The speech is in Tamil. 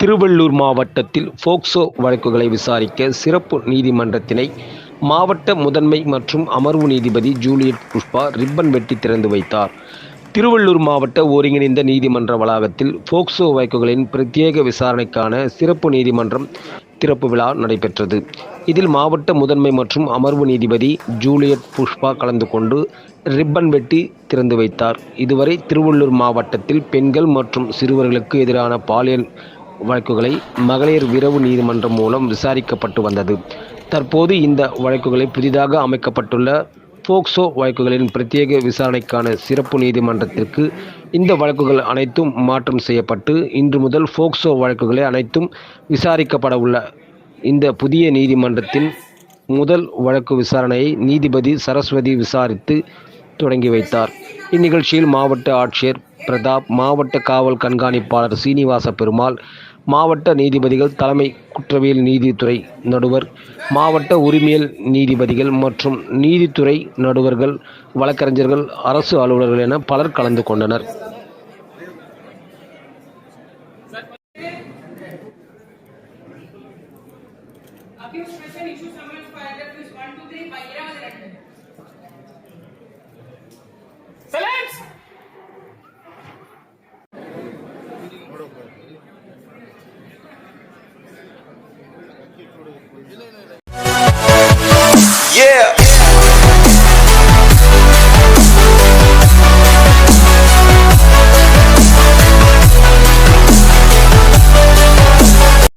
திருவள்ளூர் மாவட்டத்தில் போக்சோ வழக்குகளை விசாரிக்க சிறப்பு நீதிமன்றத்தினை மாவட்ட முதன்மை மற்றும் அமர்வு நீதிபதி ஜூலியட் புஷ்பா ரிப்பன் வெட்டி திறந்து வைத்தார். திருவள்ளூர் மாவட்ட ஒருங்கிணைந்த நீதிமன்ற வளாகத்தில் போக்சோ வழக்குகளின் பிரத்யேக விசாரணைக்கான சிறப்பு நீதிமன்றம் திறப்பு விழா நடைபெற்றது. இதில் மாவட்ட முதன்மை மற்றும் அமர்வு நீதிபதி ஜூலியட் புஷ்பா கலந்து கொண்டு ரிப்பன் வெட்டி திறந்து வைத்தார். இதுவரை திருவள்ளூர் மாவட்டத்தில் பெண்கள் மற்றும் சிறுவர்களுக்கு எதிரான பாலியல் வழக்குகளை மகளிர் விரவு நீதிமன்றம் மூலம் விசாரிக்கப்பட்டு வந்தது. தற்போது இந்த வழக்குகளை புதிதாக அமைக்கப்பட்டுள்ள போக்சோ வழக்குகளின் பிரத்யேக விசாரணைக்கான சிறப்பு நீதிமன்றத்திற்கு இந்த வழக்குகள் அனைத்தும் மாற்றம் செய்யப்பட்டு இன்று முதல் போக்சோ வழக்குகளை அனைத்தும் விசாரிக்கப்பட உள்ள இந்த புதிய நீதிமன்றத்தின் முதல் வழக்கு விசாரணையை நீதிபதி சரஸ்வதி விசாரித்து தொடங்கி வைத்தார். இந்நிகழ்ச்சியில் மாவட்ட ஆட்சியர் பிரதாப் மாவட்ட காவல் கண்காணிப்பாளர் சீனிவாச பெருமாள் மாவட்ட நீதிபதிகள் தலைமை குற்றவியல் நீதித்துறை நடுவர் மாவட்ட உரிமையல் நீதிபதிகள் மற்றும் நீதித்துறை நடுவர்கள் வழக்கறிஞர்கள் அரசு அலுவலர்கள் என பலர் கலந்து கொண்டனர். Accused person summons by